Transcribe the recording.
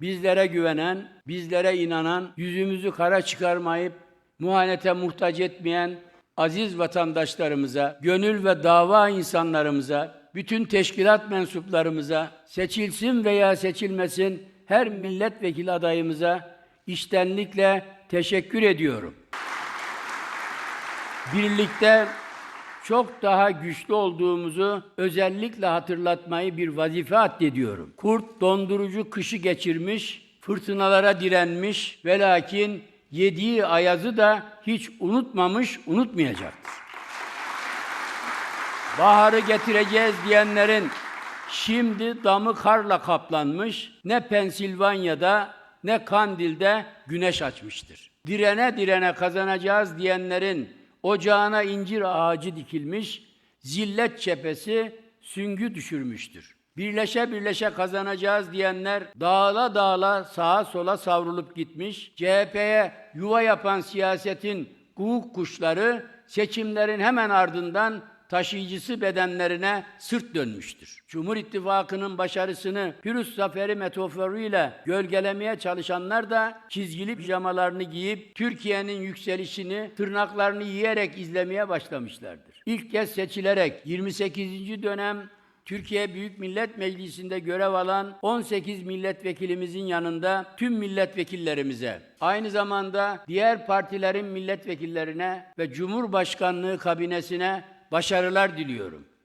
Bizlere güvenen, bizlere inanan, yüzümüzü kara çıkarmayıp muhanete muhtaç etmeyen aziz vatandaşlarımıza, gönül ve dava insanlarımıza, bütün teşkilat mensuplarımıza, seçilsin veya seçilmesin her milletvekili adayımıza içtenlikle teşekkür ediyorum. Birlikte çok daha güçlü olduğumuzu özellikle hatırlatmayı bir vazife addediyorum. Kurt dondurucu kışı geçirmiş, fırtınalara direnmiş ve lakin yediği ayazı da hiç unutmamış, unutmayacaktır. Baharı getireceğiz diyenlerin şimdi damı karla kaplanmış, ne Pensilvanya'da ne Kandil'de güneş açmıştır. Direne direne kazanacağız diyenlerin ocağına incir ağacı dikilmiş, zillet çepesi süngü düşürmüştür. Birleşe birleşe kazanacağız diyenler dağla dağla sağa sola savrulup gitmiş, CHP'ye yuva yapan siyasetin guguk kuşları seçimlerin hemen ardından taşıyıcısı bedenlerine sırt dönmüştür. Cumhur İttifakı'nın başarısını pürüz zaferi metaforuyla gölgelemeye çalışanlar da çizgili pijamalarını giyip Türkiye'nin yükselişini tırnaklarını yiyerek izlemeye başlamışlardır. İlk kez seçilerek 28. dönem Türkiye Büyük Millet Meclisi'nde görev alan 18 milletvekilimizin yanında tüm milletvekillerimize, aynı zamanda diğer partilerin milletvekillerine ve Cumhurbaşkanlığı kabinesine başarılar diliyorum.